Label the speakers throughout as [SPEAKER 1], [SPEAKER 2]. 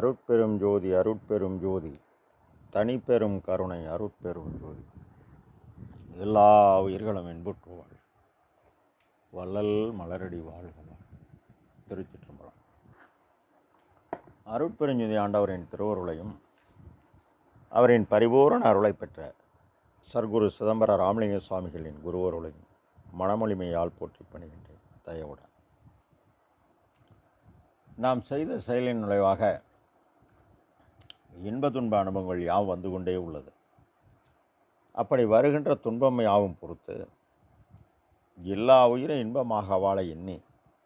[SPEAKER 1] அருட்பெரும் ஜோதி அருட்பெரும் ஜோதி. தனிப்பெரும் கருணை அருட்பெரும் ஜோதி. எல்லா உயிர்களும் என்புற்று வாழ் வள்ளல் மலரடி வாழ்க. திருச்சிற்றம்பலம். அருட்பெருஞ்சோதி ஆண்டவரின் திருவருளையும் அவரின் பரிபூரண அருளை பெற்ற சர்க்குரு சிதம்பர ராமலிங்க சுவாமிகளின் குருவருளையும் மனமொழிமையால் போற்றி பணிகின்றேன். தயவுடன். நாம் செய்த செயலின் நுழைவாக இன்ப துன்ப அனுபவங்கள் யாவும் வந்து கொண்டே உள்ளது. அப்படி வருகின்ற துன்பம் யாவும் பொறுத்து எல்லா உயிரும் இன்பமாக வாழ எண்ணி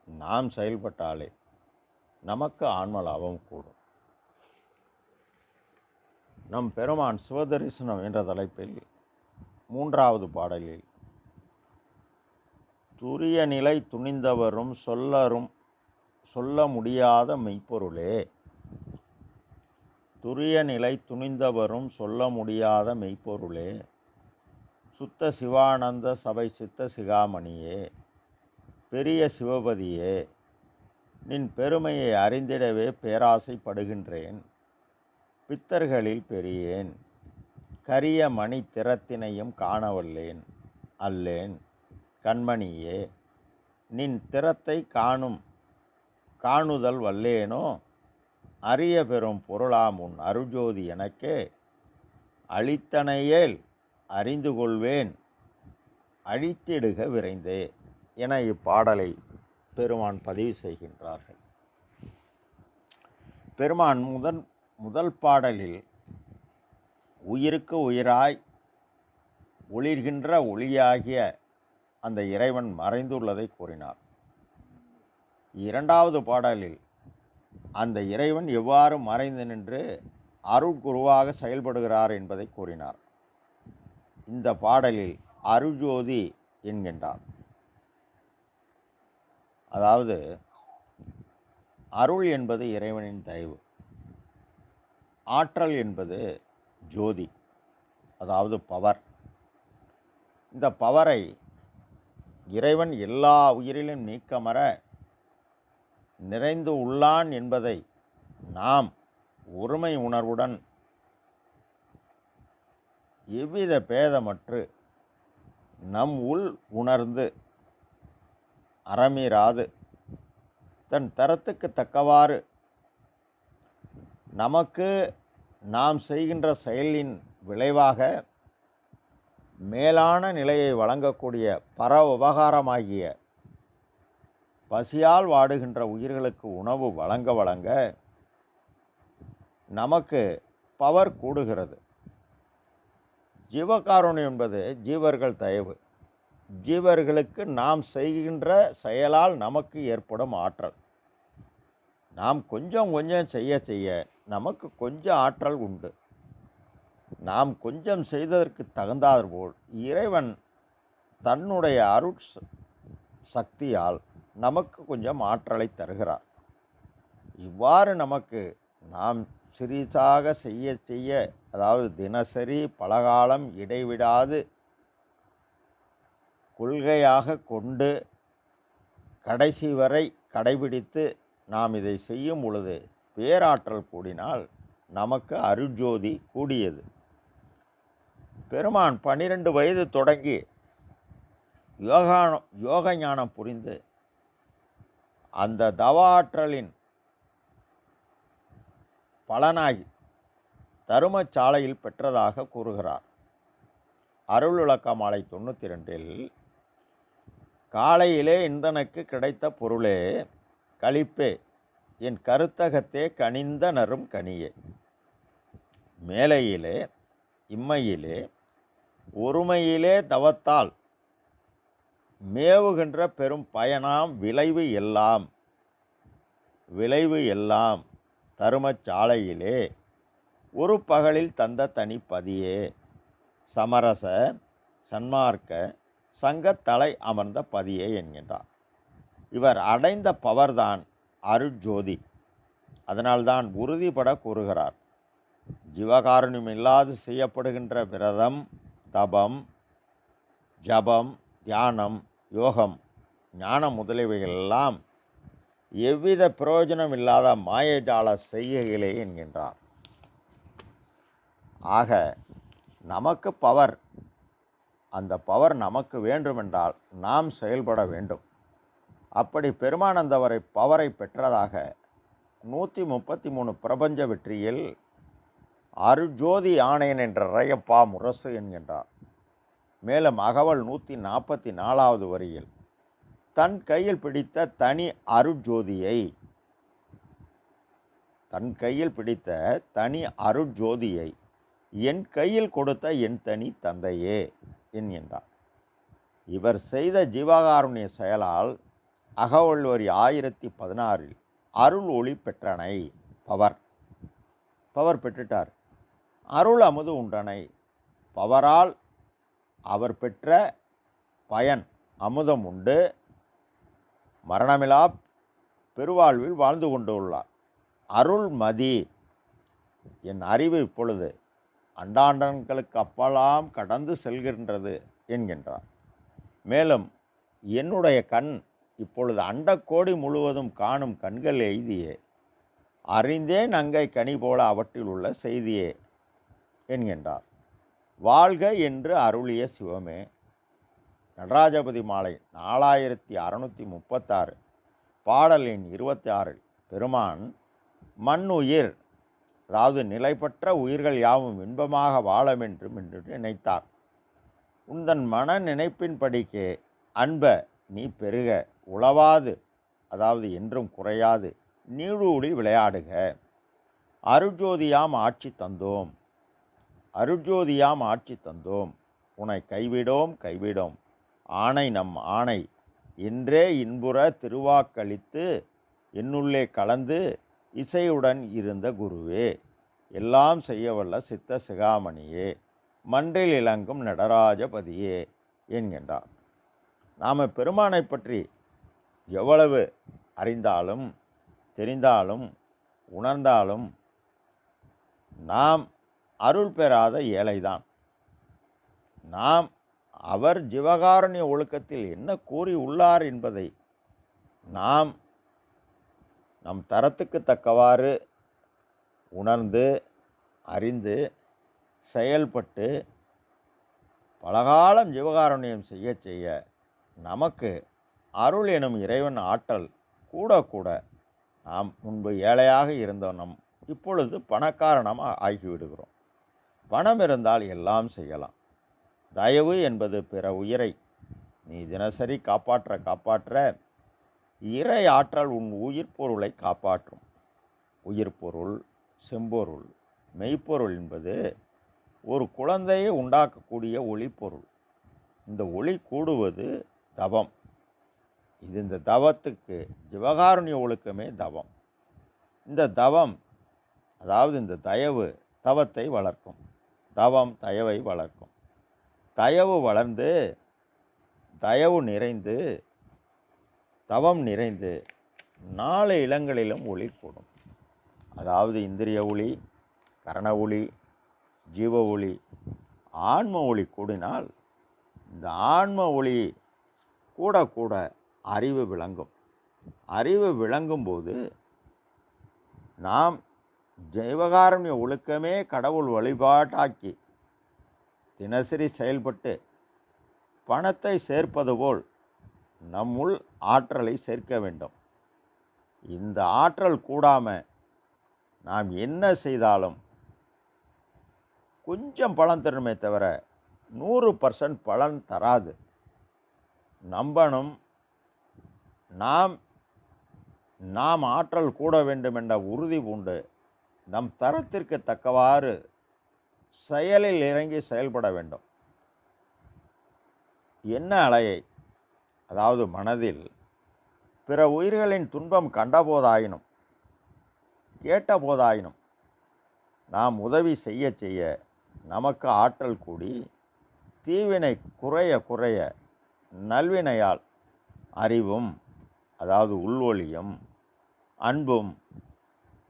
[SPEAKER 1] நாம் செயல்பட்டாலே நமக்கு ஆன்ம லாபம் கூடும். நம் பெருமான் சிவதரிசனம் என்ற தலைப்பில் மூன்றாவது பாடலில் துரிய நிலை துணிந்தவரும் சொல்லரும் சொல்ல முடியாத மெய்ப்பொருளே துரிய நிலை துணிந்தவரும் சொல்ல முடியாத மெய்ப்பொருளே. சுத்த சிவானந்த சபை சித்த சிகாமணியே. பெரிய சிவபதியே நின் பெருமையை அறிந்திடவே பேராசைப்படுகின்றேன். பித்தர்களில் பெரியேன் கரிய மணி திறத்தினையும் காணவல்லேன். அல்லேன் கண்மணியே நின் திறத்தை காணும் காணுதல் வல்லேனோ? அரிய பெறும் பொருளாம் உன் அருஜோதி எனக்கே. அழித்தனையேல் அறிந்து கொள்வேன். அழித்திடுக விரைந்தே என இப்பாடலை பெருமான் பதிவு செய்கின்றார்கள். பெருமான் முதன் முதல் பாடலில் உயிருக்கு உயிராய் ஒளிர்கின்ற ஒளியாகிய அந்த இறைவன் மறைந்துள்ளதை கூறினார். இரண்டாவது பாடலில் அந்த இறைவன் எவ்வாறு மறைந்து நின்று அருட்குருவாக செயல்படுகிறார் என்பதை கூறினார். இந்த பாடலில் அருஜோதி என்கின்றார். அதாவது அருள் என்பது இறைவனின் தயவு. ஆற்றல் என்பது ஜோதி அதாவது பவர். இந்த பவரை இறைவன் எல்லா உயிரிலும் நீக்கமர நிறைந்து உள்ளான் என்பதை நாம் ஒருமை உணர்வுடன் எவ்வித பேதமற்று நம் உள் உணர்ந்து அறமீறாது. தன் தரத்துக்கு தக்கவாறு நமக்கு நாம் செய்கின்ற செயலின் விளைவாக மேலான நிலையை வழங்கக்கூடிய பர உபகாரமாகிய பசியால் வாடுகின்ற உயிர்களுக்கு உணவு வழங்க வழங்க நமக்கு பவர் கூடுகிறது. ஜீவகாருண்யம் என்பது ஜீவர்கள் தயவு. ஜீவர்களுக்கு நாம் செய்கின்ற செயலால் நமக்கு ஏற்படும் ஆற்றல். நாம் கொஞ்சம் கொஞ்சம் செய்ய செய்ய நமக்கு கொஞ்சம் ஆற்றல் உண்டு. நாம் கொஞ்சம் செய்ததற்கு தகுந்தாற்போல் இறைவன் தன்னுடைய அருட் சக்தியால் நமக்கு கொஞ்சம் ஆற்றலை தருகிறார். இவ்வாறு நமக்கு நாம் சிறிதாக செய்ய செய்ய அதாவது தினசரி பலகாலம் இடைவிடாது கொள்கையாக கொண்டு கடைசி வரை கடைபிடித்து நாம் இதை செய்யும் பொழுது பேராற்றல் கூடினால் நமக்கு அருஜோதி கூடியது. பெருமான் பன்னிரண்டு வயது தொடங்கி யோகா யோக ஞானம் புரிந்து அந்த தவ ஆற்றலின் பலனாகி தருமச்சாலையில் பெற்றதாக கூறுகிறார். அருள் விளக்க மாலை தொண்ணூற்றி ரெண்டில் காலையிலே இந்தனுக்கு கிடைத்த பொருளே கழிப்பே என் கருத்தகத்தே கனிந்த நரும் கனியே. மேலையிலே இம்மையிலே ஒருமையிலே தவத்தால் மேவுகின்ற பெரும் பயனாம் விளைவு எல்லாம். விளைவு எல்லாம் தருமச்சாலையிலே ஒரு பகலில் தந்த தனிப்பதியே. சமரச சன்மார்க்க சங்கத்தலை அமர்ந்த பதியே என்கின்றார். இவர் அடைந்த பவர்தான் அருட்ஜோதி. அதனால்தான் உறுதிபட கூறுகிறார். ஜீவகாருண்யம் இல்லாது செய்யப்படுகின்ற விரதம் தபம் ஜபம் தியானம் யோகம் ஞானம் முதலியவைகள் எல்லாம் எவ்வித பிரயோஜனம் இல்லாத மாயஜால செய்கைகளே என்கின்றார். ஆக நமக்கு பவர் அந்த பவர் நமக்கு வேண்டுமென்றால் நாம் செயல்பட வேண்டும். அப்படி பெருமானந்தவரை பவரை பெற்றதாக நூற்றி முப்பத்தி மூணு பிரபஞ்ச வெற்றியில் அருஜோதி ஆணையன் என்ற ரயப்பா முரசு என்கின்றார். மேலும் அகவல் நூற்றி நாற்பத்தி நாலாவது வரியில் தன் கையில் பிடித்த தனி அருட்ஜோதியை தன் கையில் பிடித்த தனி அருட்ஜோதியை என் கையில் கொடுத்த என் தனி தந்தையே என்கின்றார் இவர் செய்த ஜீவகாருண்ய செயலால் அகவல் வரி ஆயிரத்தி பதினாறில் அருள் ஒளி பெற்றனை பவர். பவர் பெற்றுட்டார். அருள் அமுது உண்டனை பவரால் அவர் பெற்ற பயன் அமுதம் உண்டு. மரணமிலா பெருவாழ்வில் வாழ்ந்து கொண்டுள்ளார். அருள்மதி. என் அறிவு இப்பொழுது அண்டாண்டன்களுக்கு அப்பலாம் கடந்து செல்கின்றது என்கின்றார். மேலும் என்னுடைய கண் இப்பொழுது அண்டக்கோடி முழுவதும் காணும் கண்கள் எய்தியே. அறிந்தேன் நங்கை கனி போல அவற்றில் உள்ள செய்தியே என்கின்றார். வாழ்க என்று அருளிய சிவமே. நடராஜபதி மாலை நாலாயிரத்தி அறநூற்றி முப்பத்தாறு. பாடல் எண் இருபத்தி ஆறில் பெருமான் மண்ணுயிர் அதாவது நிலைப்பற்ற உயிர்கள் யாவும் இன்பமாக வாழ வேண்டும் என்று நினைத்தார். உந்தன் மன நினைப்பின்படிக்கே அன்ப நீ பெருக உளவாது அதாவது என்றும் குறையாது நீடூழி விளையாடுக. அருஜோதியாம் ஆட்சி தந்தோம். அருஜோதியாம் ஆட்சி தந்தோம். உன்னை கைவிடோம் கைவிடோம். ஆணை நம் ஆணை என்றே இன்புற திருவாக்களித்து என்னுள்ளே கலந்து இசையுடன் இருந்த குருவே எல்லாம் செய்யவல்ல சித்த சிகாமணியே மன்றில் இளங்கும் நடராஜபதியே என்கின்றார். நாம் பெருமானை பற்றி எவ்வளவு அறிந்தாலும் தெரிந்தாலும் உணர்ந்தாலும் நாம் அருள் பெறாத ஏழைதான். நாம் அவர் ஜீவகாருண்ய ஒழுக்கத்தில் என்ன கூறி உள்ளார் என்பதை நாம் நம் தரத்துக்கு தக்கவாறு உணர்ந்து அறிந்து செயல்பட்டு பலகாலம் ஜீவகாருண்யம் செய்ய செய்ய நமக்கு அருள் எனும் இறைவன் ஆற்றல் கூட கூட நாம் முன்பு ஏழையாக இருந்த நம் இப்பொழுது பணக்காரணமாக ஆகிவிடுகிறோம். பணம் இருந்தால் எல்லாம் செய்யலாம். தயவு என்பது பிற உயிரை நீ தினசரி காப்பாற்ற காப்பாற்ற. இறை ஆற்றல் உன் உயிர் பொருளை காப்பாற்றும். உயிர் பொருள் செம்பொருள் மெய்ப்பொருள் என்பது ஒரு குழந்தையை உண்டாக்கக்கூடிய ஒளிப்பொருள். இந்த ஒளி கூடுவது தவம். இது இந்த தவத்துக்கு ஜிவகாருண்ய ஒழுக்கமே தவம். இந்த தவம் அதாவது இந்த தயவு தவத்தை வளர்க்கும். தவம் தயவை வளர்க்கும். தயவு வளர்ந்து தயவு நிறைந்து தவம் நிறைந்து நாலு இளங்களிலும் ஒளி கூடும். அதாவது இந்திரிய ஒளி கரண ஒளி ஜீவ ஒளி ஆன்ம ஒளி கூடினால் இந்த ஆன்ம ஒளி கூட கூட அறிவு விளங்கும். அறிவு விளங்கும்போது நாம் ஜெய்வகாரண்ய ஒழுக்கமே கடவுள் வழிபாட்டாக்கி தினசரி செயல்பட்டு பணத்தை சேர்ப்பது போல் நம்முள் ஆற்றலை சேர்க்க வேண்டும். இந்த ஆற்றல் கூடாமல் நாம் என்ன செய்தாலும் கொஞ்சம் பலன் தருமே தவிர நூறு பர்சன்ட் பலன் தராது. நம்பனும் நாம் நாம் ஆற்றல் கூட வேண்டும் என்ற உறுதி பூண்டு நம் தரத்திற்கு தக்கவாறு செயலில் இறங்கி செயல்பட வேண்டும். என்ன அலையை? அதாவது மனதில் பிற உயிர்களின் துன்பம் கண்டபோதாயினும் கேட்டபோதாயினும் நாம் உதவி செய்ய செய்ய நமக்கு ஆற்றல் கூடி தீவினை குறைய குறைய நல்வினையால் அறிவும் அதாவது உள்வொளியும் அன்பும்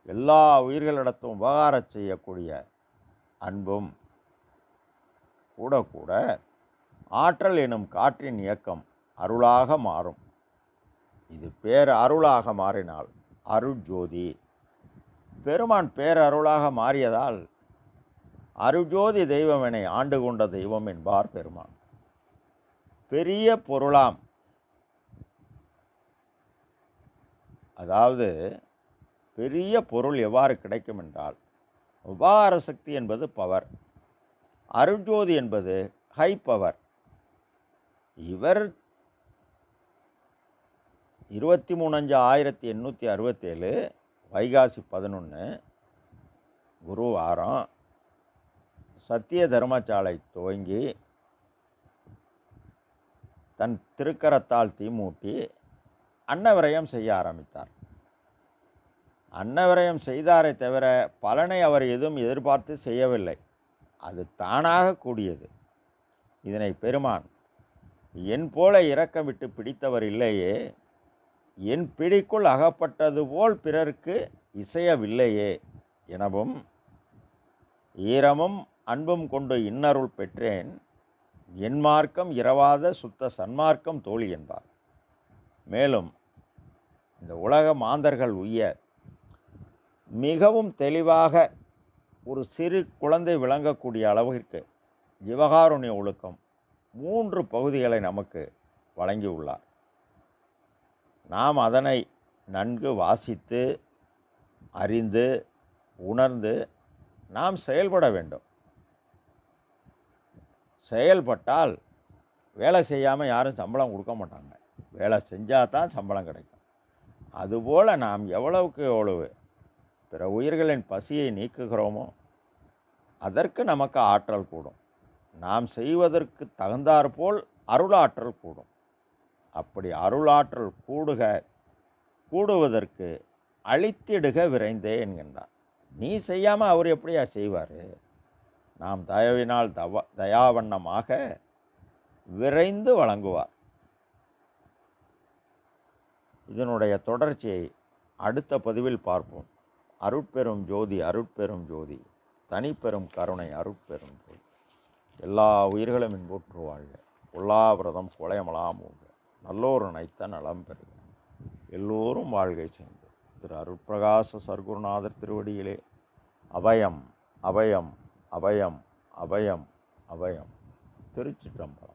[SPEAKER 1] எல்லா உயிர்களிடத்தும் உபகாரம் செய்யக்கூடிய அன்பும் கூட கூட ஆற்றல் எனும் காற்றின் இயக்கம் அருளாக மாறும். இது பேர் அருளாக மாறினால் அருட்ஜோதி பெருமான் பேரருளாக மாறியதால் அருஜோதி தெய்வமெனை ஆண்டு கொண்ட தெய்வம் என்பார் பெருமான். பெரிய பொருளாம். அதாவது பெரிய பொருள் எவ்வாறு கிடைக்கும் என்றால் உபகார சக்தி என்பது பவர் அருஞ்சோதி என்பது ஹை பவர் இவர் இருபத்தி மூணு அஞ்சு ஆயிரத்தி எண்ணூற்றி அறுபத்தேழு வைகாசி பதினொன்று குரு வாரம் சத்திய தர்மசாலை துவங்கி தன் திருக்கரத்தால் தீமூட்டி அன்னவிரயம் செய்ய ஆரம்பித்தார். அன்னவிரயம் செய்தாரே தவிர பலனை அவர் எதுவும் எதிர்பார்த்து செய்யவில்லை. அது தானாக கூடியது. இதனை பெருமான் என் போல இரக்கம் விட்டு பிடித்தவர் இல்லையே. என் பிடிக்குள் அகப்பட்டது போல் பிறர்க்கு இசையவில்லையே எனவும் ஈரமும் அன்பும் கொண்டு இன்னருள் பெற்றேன். என் மார்க்கம் இரவாத சுத்த சன்மார்க்கம் தோழி என்பார். மேலும் இந்த உலக மாந்தர்கள் உய்ய மிகவும் தெளிவாக ஒரு சிறு குழந்தை விளங்கக்கூடிய அளவிற்கு ஜீவகாருண்ய ஒழுக்கம் மூன்று பகுதிகளை நமக்கு வழங்கியுள்ளார். நாம் அதனை நன்கு வாசித்து அறிந்து உணர்ந்து நாம் செயல்பட வேண்டும். செயல்பட்டால் வேலை செய்யாமல் யாரும் சம்பளம் கொடுக்க மாட்டாங்க. வேலை செஞ்சால் தான் சம்பளம் கிடைக்கும். அதுபோல் நாம் எவ்வளவுக்கு எவ்வளவு பிற உயிர்களின் பசியை நீக்குகிறோமோ அதற்கு நமக்கு ஆற்றல் கூடும். நாம் செய்வதற்கு தகுந்தாற்போல் அருளாற்றல் கூடும். அப்படி அருளாற்றல் கூடுக கூடுவதற்கு அழித்திடுக விரைந்தே என்கின்றார் நீ செய்யாமல் அவர் எப்படியா செய்வார்? நாம் தயவினால் தவ தயாவண்ணமாக விரைந்து வழங்குவார். இதனுடைய தொடர்ச்சியை அடுத்த பதிவில் பார்ப்போம். அருட்பெரும் ஜோதி அருட்பெரும் ஜோதி. தனிப்பெரும் கருணை அருட்பெரும் ஜோதி. எல்லா உயிர்களும் இன்புற்று வாழ்க. பொல்லாவிரதம் கொலையமலாம் ஊக நல்லோர் நினைத்த நலம் பெறுக. எல்லோரும் வாழ்கை செய்து. திரு அருட்பிரகாச சர்க்குருநாதர் திருவடியிலே. அபயம் அபயம் அபயம் அபயம் அபயம். திருச்சிற்றம்பலம்.